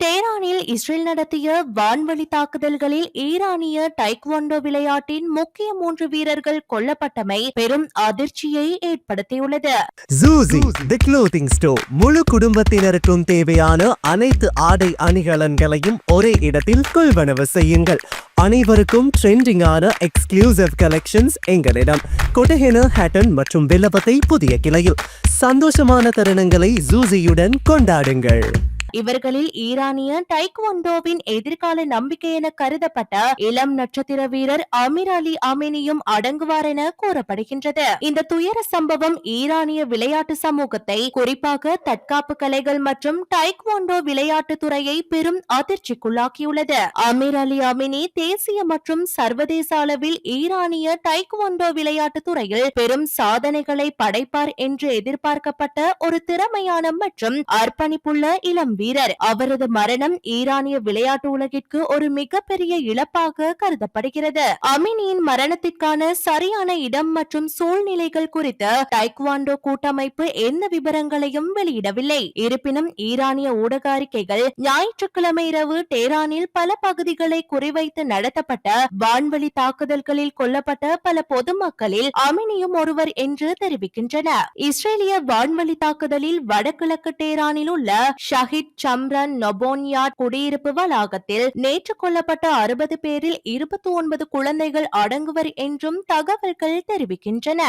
டேரானில் Israel நடத்திய வான்வழி தாக்குதல்களில் ஈரானிய டைக்வாண்டோ விளையாட்டின் முக்கிய மூன்று வீரர்கள் கொல்லப்பட்டமை பெரும் அதிர்ச்சியை ஏற்படுத்தியுள்ளது. ஜூசி தி க்ளோத்திங் ஸ்டோர் முழு குடும்பத்தினருக்கும் தேவையான அனைத்து ஆடை அணிகலன்களையும் ஒரே இடத்தில் கொள்வனவு செய்யுங்கள். அனைவருக்கும் ட்ரெண்டிங்கான எக்ஸ்க்ளூசிவ் கலெக்ஷன்ஸ் எங்களிடம். கொட்டஹென ஹேட்டன் மற்றும் வில்லபத்தை புதிய கிளையில். சந்தோஷமான தருணங்களை ஜூசியுடன் கொண்டாடுங்கள். இவர்களில் ஈரானிய டைக்வாண்டோவின் எதிர்கால நம்பிக்கை என கருதப்பட்ட இளம் நட்சத்திர வீரர் அமீர் அலி அமினியும் அடங்குவார் என கூறப்படுகின்றது. இந்த துயர சம்பவம் ஈரானிய விளையாட்டு சமூகத்தை குறிப்பாக தற்காப்பு கலைகள் மற்றும் டைக்வாண்டோ விளையாட்டு துறையை பெரும் அதிர்ச்சிக்குள்ளாக்கியுள்ளது. அமீர் அலி அமினி தேசிய மற்றும் சர்வதேச அளவில் ஈரானிய டைக்வாண்டோ விளையாட்டு துறையில் பெரும் சாதனைகளை படைப்பார் என்று எதிர்பார்க்கப்பட்ட ஒரு திறமையான மற்றும் அர்ப்பணிப்புள்ள இளம் வீரர். அவரது மரணம் ஈரானிய விளையாட்டு உலகிற்கு ஒரு மிகப்பெரிய இழப்பாக கருதப்படுகிறது. அமினியின் மரணத்திற்கான சரியான இடம் மற்றும் சூழ்நிலைகள் குறித்து டைக்வாண்டோ கூட்டமைப்பு எந்த விவரங்களையும் வெளியிடவில்லை. இருப்பினும் ஈரானிய ஊடக அறிக்கைகள் ஞாயிற்றுக்கிழமை இரவு டேரானில் பல பகுதிகளை குறிவைத்து நடத்தப்பட்ட வான்வழி தாக்குதல்களில் கொல்லப்பட்ட பல பொதுமக்களில் அமினியும் ஒருவர் என்று தெரிவிக்கின்றன. இஸ்ரேலிய வான்வழி தாக்குதலில் வடகிழக்கு டேரானில் உள்ள ஷஹித் சம்ரன் நொபோனியாட் குடியிருப்பு வளாகத்தில் நேற்று கொல்லப்பட்ட அறுபது பேரில் இருபத்தி ஒன்பது குழந்தைகள் அடங்குவர் என்றும் தகவல்கள் தெரிவிக்கின்றன.